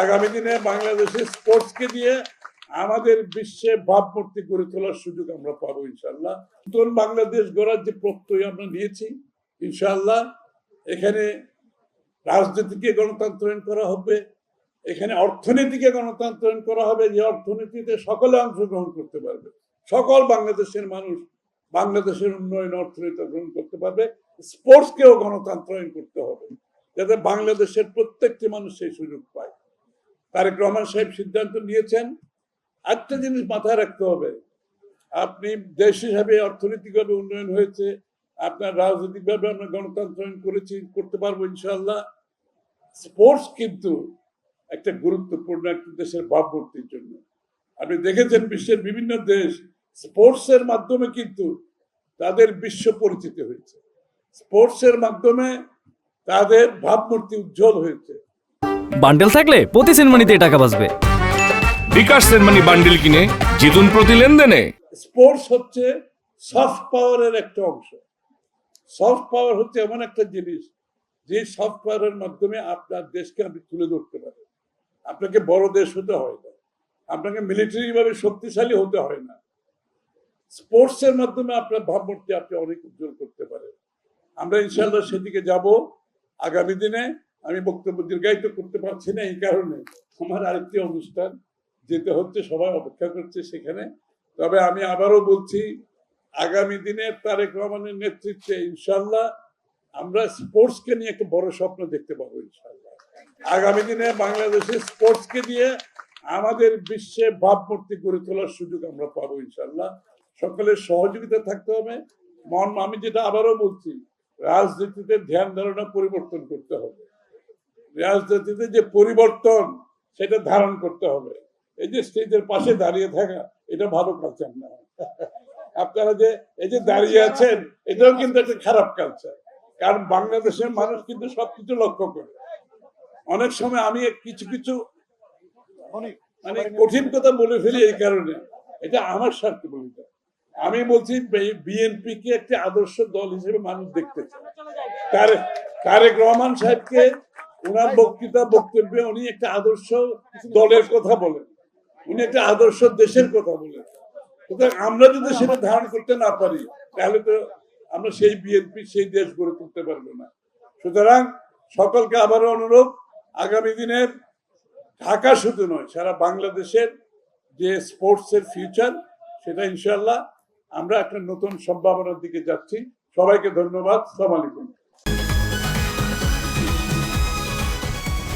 আগামী দিনে বাংলাদেশের স্পোর্টসকে দিয়ে আমাদের বিশ্বে ভাবমূর্তি গড়ে তোলার সুযোগ আমরা পাবো ইনশাল্লাহ নতুন বাংলাদেশ গড়ার যে প্রত্যয় আমরা নিয়েছি ইনশাল্লাহ এখানে রাজনীতিকে গণতন্ত্রায়ন করা হবে, এখানে অর্থনীতিকে গণতন্ত্রায়ন করা হবে, যে অর্থনীতিতে সকলে অংশগ্রহণ করতে পারবে। সকল বাংলাদেশের মানুষ বাংলাদেশের উন্নয়ন, অর্থনীতি গ্রহণ করতে পারবে স্পোর্টসকেও গণতন্ত্রায়ন করতে হবে, যাতে বাংলাদেশের প্রত্যেকটি মানুষ সেই সুযোগ পায়। তারেক রহমান সাহেব সিদ্ধান্ত নিয়েছেন একটা জিনিস মাথায় রাখতে হবে। আপনি দেশ হিসাবে অর্থনৈতিকভাবে উন্নয়ন হয়েছে, আপনার রাজনৈতিকভাবে আমরা গণতন্ত্রায়ন করেছি, করতে পারব ইনশাল্লাহ স্পোর্টস কিন্তু একটা গুরুত্বপূর্ণ একটা দেশের ভাবমূর্তির জন্য। আপনি দেখেছেন বিশ্বের বিভিন্ন দেশ স্পোর্টসের মাধ্যমে কিন্তু তাদের বিশ্ব পরিচিতি হয়েছে। স্পোর্টসের মাধ্যমে তাদের ভাবমূর্তি উজ্জ্বল হয়েছে। বান্ডেল থাকলে প্রতি সেনমানিতে টাকা বাঁচবে। বিকাশ সেনমানি বান্ডিল কিনে জিতুন প্রতি লেনদেনে। স্পোর্টস হচ্ছে সফট পাওয়ারের একটা অংশ। সফট পাওয়ার হচ্ছে এমন একটা জিনিস যে সফট পাওয়ারের মাধ্যমে আপনার দেশকে আপনি তুলে ধরতে পারেন। আপনাকে বড় দেশ হতে হয় না। আপনাকে মিলিটারিভাবে শক্তিশালী হতে হয় না। স্পোর্টসের মাধ্যমে আপনার ভাবমূর্তি আপনি অনেক উজ্জ্বল করতে পারেন। আমরা ইনশাল্লাহ সেদিকে যাব। আগামী দিনে আমি বক্তব্য দীর্ঘায়িত করতে পারছি না এই কারণে। আমার আরেকটি অনুষ্ঠান যেতে হচ্ছে, সবাই অপেক্ষা করছে সেখানে। তবে আমি আবারও বলছি, আগামী দিনে তারেক রহমানের নেতৃত্বে ইনশাল্লাহ আমরা স্পোর্টসকে নিয়ে একটা বড় স্বপ্ন দেখতে পাবো ইনশাল্লাহ আগামী দিনে বাংলাদেশের স্পোর্টসকে দিয়ে আমাদের বিশ্বে ভাবমূর্তি গড়ে তোলার সুযোগ আমরা পাবো ইনশাল্লাহ সকলের সহযোগিতা থাকতে হবে। মন আমি যেটা আবারও বলছি, রাজনীতিতে ধ্যান ধারণা পরিবর্তন করতে হবে। রাজনীতিতে যে পরিবর্তন সেটা ধারণ করতে হবে। এই যে স্টেজের পাশে দাঁড়িয়ে থাকা এটা ভালো কালচার না। আপনারা যে এই যে দাঁড়িয়ে আছেন এটাও কিন্তু একটা খারাপ কালচার কারণ বাংলাদেশের মানুষ কিন্তু সবকিছু লক্ষ্য করে। অনেক সময় আমি কিছু কিছু মানে কঠিন কথা বলে ফেলি এই কারণে। এটা আমার স্বার্থে বলি আমি বলছি বিএনপি কে একটি আদর্শ দল হিসেবে মানুষ দেখতে চায়। তারেক রহমান সাহেবকে ওনার বক্তৃতা, বক্তব্যে উনি একটা আদর্শ দলের কথা বলেন। উনি একটা আদর্শ দেশের কথা বলেন। সুতরাং আমরা যদি সেটা ধারণ করতে না পারি, তাহলে তো আমরা সেই বিএনপি, সেই দেশ গড়ে তুলতে পারব না। সুতরাং সকলকে আবারও অনুরোধ, আগামী দিনের ঢাকা শুধু নয়, সারা বাংলাদেশের যে স্পোর্টসের ফিউচার, সেটা ইনশাল্লাহ আমরা একটা নতুন সম্ভাবনার দিকে যাচ্ছি। সবাইকে ধন্যবাদ। সালাম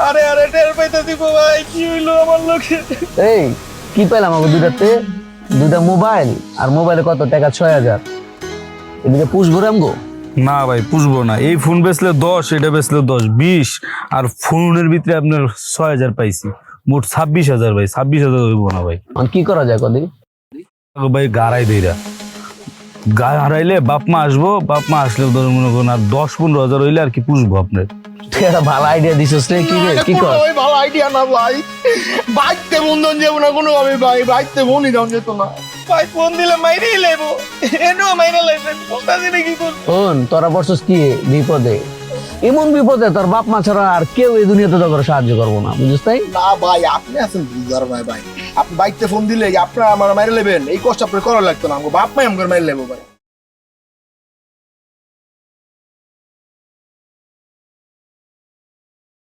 আরে আরে টের পাইতে দিব ভাই কি হইল আমার লোকে এই কি পেলাম আমাকে দুইটাতে? দুইটা মোবাইল আর মোবাইলে কত টাকা? ছয় হাজার। এদিকে পুষবো রামগো না ভাই পুষবো না। এই ফোন বেচলে দশ এটা বেচলে দশ বিশ আর ফোনের ভিতরে আপনার ছয় হাজার পাইছি। মোট ছাব্বিশ হাজার ভাই ছাব্বিশ হাজার হইব না ভাই। এখন কি করা যায় কদি আগে ভাই গাড়াই দেইরা গা হারাইলে বাপ মা আসব বাপ মা আসলে মনে করুন আর দশ পনেরো হাজার হইলে আর কি পুষবো আপনার। তুই একটা ভালো আইডিয়া দিছিস রে কি রে কি কর? ওই ভালো আইডিয়া না ভাই। বাইতে বন্ধন যাব না কোনো ভাবে ভাই বাইতে বনি দাম যেত না। ভাই ফোন দিলে মাইরেই লেবো। এনো মাইরে না কি করব? তোরা বসছিস কি বিপদে। এমন বিপদে তোর বাপ মা ছাড়া আর কেউ এই দুনিয়াতে তোর সাহায্য করব না বুঝিস তাই? না ভাই আপনি আছেন বুঝার ভাই ভাই? আপনি বাইকতে ফোন দিলে আপনার আমার মাইরে নেবেন এই কষ্ট আপনার করা লাগতো না আমাকে বাপ মাই আমাকে মাইরে নেব ভাই।